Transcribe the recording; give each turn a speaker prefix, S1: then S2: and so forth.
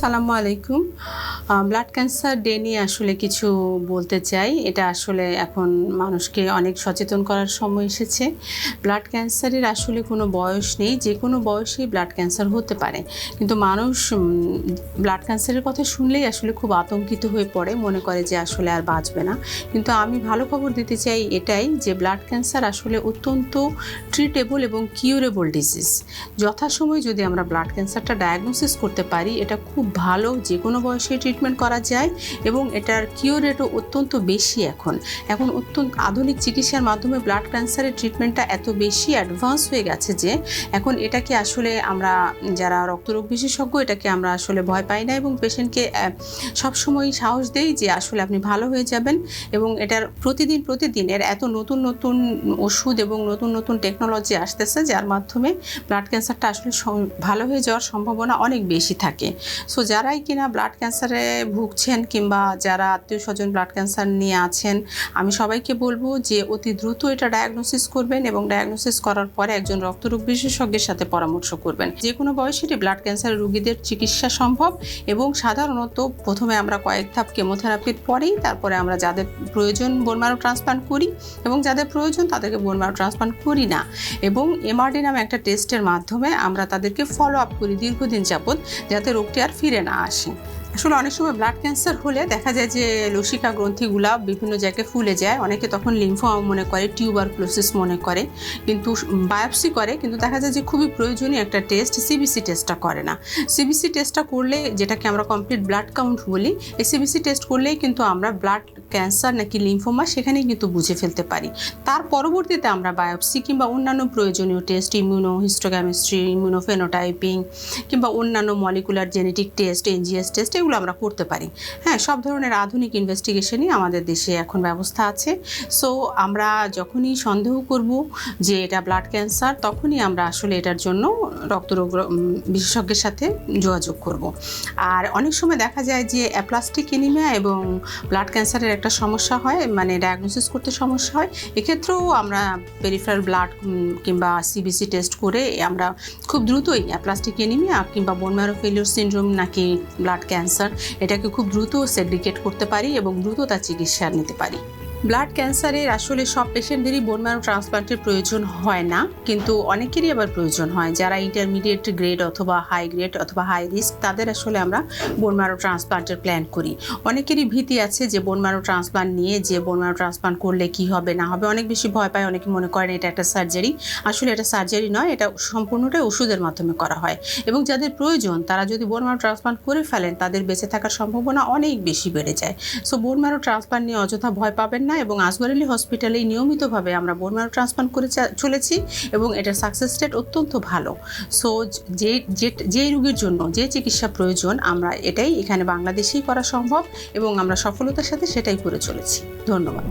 S1: সালামু আলাইকুম। Blood cancer day নিয়ে আসলে কিছু বলতে চাই। এটা আসলে এখন মানুষকে অনেক সচেতন করার সময় এসেছে। ব্লাড ক্যান্সারের আসলে কোনো বয়স নেই, যে কোনো বয়সেই ব্লাড ক্যান্সার হতে পারে। কিন্তু মানুষ ব্লাড ক্যান্সারের কথা শুনলেই আসলে খুব আতঙ্কিত হয়ে পড়ে, মনে করে যে আসলে আর বাঁচবে না। কিন্তু আমি ভালো খবর দিতে চাই এটাই যে ব্লাড ক্যান্সার আসলে অত্যন্ত ট্রিটেবল এবং কিউরেবল ডিজিজ যথাসময়ে যদি আমরা ব্লাড ক্যান্সারটা ডায়াগনোসিস করতে পারি, এটা খুব ভালো যে কোনো বয়সে ট্রিটমেন্ট করা যায় এবং এটার কিওর রেটও অত্যন্ত বেশি এখন। এখন অত্যন্ত আধুনিক চিকিৎসার মাধ্যমে ব্লাড ক্যান্সারের ট্রিটমেন্টটা এত বেশি অ্যাডভান্স হয়ে গেছে যে এখন এটাকে আসলে আমরা যারা রক্তরোগ বিশেষজ্ঞ, এটাকে আমরা আসলে ভয় পাই না এবং পেশেন্টকে সবসময় সাহস দেই যে আসলে আপনি ভালো হয়ে যাবেন এবং এটার প্রতিদিন প্রতিদিন এর এত নতুন নতুন ওষুধ এবং নতুন নতুন টেকনোলজি আসতেছে যার মাধ্যমে ব্লাড ক্যান্সারটা আসলে ভালো হয়ে যাওয়ার সম্ভাবনা অনেক বেশি থাকে। সো যারাই কিনা ব্লাড ক্যান্সারে ভুগছেন কিংবা যারা আত্মীয় স্বজন ব্লাড ক্যান্সার নিয়ে আছেন, আমি সবাইকে বলব যে অতি দ্রুত এটা ডায়াগনোসিস করবেন এবং ডায়াগনোসিস করার পরে একজন রক্তরোগ বিশেষজ্ঞের সাথে পরামর্শ করবেন। যে কোনো বয়সেরই ব্লাড ক্যান্সার রোগীদের চিকিৎসা সম্ভব এবং সাধারণত প্রথমে আমরা কয়েক ধাপ কেমোথেরাপির পরেই তারপরে আমরা যাদের প্রয়োজন বোনমারো ট্রান্সপ্লান্ট করি এবং যাদের প্রয়োজন তাদেরকে বোনমারো ট্রান্সপ্লান্ট করি না এবং এমআরডি নামে একটা টেস্টের মাধ্যমে আমরা তাদেরকে ফলো আপ করি দীর্ঘদিন যাবৎ যাতে রোগটি ফিরে না আসে আসলে অনেক সময় ব্লাড ক্যান্সার হলে দেখা যায় যে লসিকা গ্রন্থিগুলা বিভিন্ন জায়গায় ফুলে যায়। অনেকে তখন লিম্ফোমা মনে করে টিউবার টিউবারক্লোসিস মনে করে, কিন্তু বায়োপসি করে, কিন্তু দেখা যায় যে খুবই প্রয়োজনীয় একটা টেস্ট সিবিসি টেস্টটা করে না। সিবিসি টেস্টটা করলে যেটাকে আমরা কমপ্লিট ব্লাড কাউন্ট বলি, এই সিবিসি টেস্ট করলেই কিন্তু আমরা ব্লাড ক্যান্সার নাকি লিম্ফোমা সেখানেই কিন্তু বুঝে ফেলতে পারি। তার পরবর্তীতে আমরা বায়োপসি কিংবা অন্যান্য প্রয়োজনীয় টেস্ট ইমিউনো হিস্টোকেমিস্ট্রি ইমিউনোফেনোটাইপিং কিংবা অন্যান্য molecular genetic test NGS test এগুলো আমরা করতে পারি। হ্যাঁ সব ধরনের আধুনিক ইনভেস্টিগেশনই আমাদের দেশে এখন ব্যবস্থা আছে। সো আমরা যখনই সন্দেহ করব যে এটা ব্লাড ক্যান্সার তখনই আমরা আসলে এটার জন্য রক্তরোগ বিশেষজ্ঞের সাথে যোগাযোগ করব। আর অনেক সময় দেখা যায় যে অ্যাপ্লাস্টিক এনিমিয়া এবং ব্লাড ক্যান্সারের একটা সমস্যা হয় মানে ডায়াগনোসিস করতে সমস্যা হয়। এক্ষেত্রেও আমরা পেরিফেরাল ব্লাড কিংবা সিবিসি টেস্ট করে আমরা খুব দ্রুতই অ্যাপ্লাস্টিক এনিমিয়া কিংবা বোনম্যারো ফেলিওর সিনড্রোম নাকি ব্লাড ক্যান্সার এটাকে খুব দ্রুত সেডিকেট করতে পারি এবং দ্রুত তার চিকিৎসা নিতে পারি। ব্লাড ক্যান্সারের আসলে সব পেশেন্টদেরই বোন ম্যারো ট্রান্সপ্লান্টের প্রয়োজন হয় না, কিন্তু অনেকেরই আবার প্রয়োজন হয়। যারা ইন্টারমিডিয়েট গ্রেড অথবা হাই গ্রেড অথবা হাই রিস্ক তাদের আসলে আমরা বোন ম্যারো ট্রান্সপ্লান্টের প্ল্যান করি। অনেকেরই ভীতি আছে যে বোন ম্যারো ট্রান্সপ্লান্ট নিয়ে যে বোন ম্যারো ট্রান্সপ্লান্ট করলে কি হবে, না হবে। অনেক বেশি ভয় পায়, অনেকে মনে করেন এটা একটা সার্জারি আসলে এটা সার্জারি নয়, এটা সম্পূর্ণটাই ওষুধের মাধ্যমে করা হয়। এবং যাদের প্রয়োজন, তারা যদি বোন ম্যারো ট্রান্সপ্লান্ট করে ফেলেন, তাদের বেঁচে থাকার সম্ভাবনা অনেক বেশি বেড়ে যায়। সো বোন ম্যারো ট্রান্সপ্লান্ট নিয়ে অযথা ভয় পাবেন না এবং আসগর আলী হসপিটালে নিয়মিতভাবে আমরা বোন ম্যারো ট্রান্সপ্লান্ট করে চলেছি এবং এটার সাকসেস রেট অত্যন্ত ভালো। সো যে যে রুগীর জন্য যে চিকিৎসা প্রয়োজন, আমরা এটাই এখানে বাংলাদেশেই করা সম্ভব এবং আমরা সফলতার সাথে সেটাই করে চলেছি। ধন্যবাদ।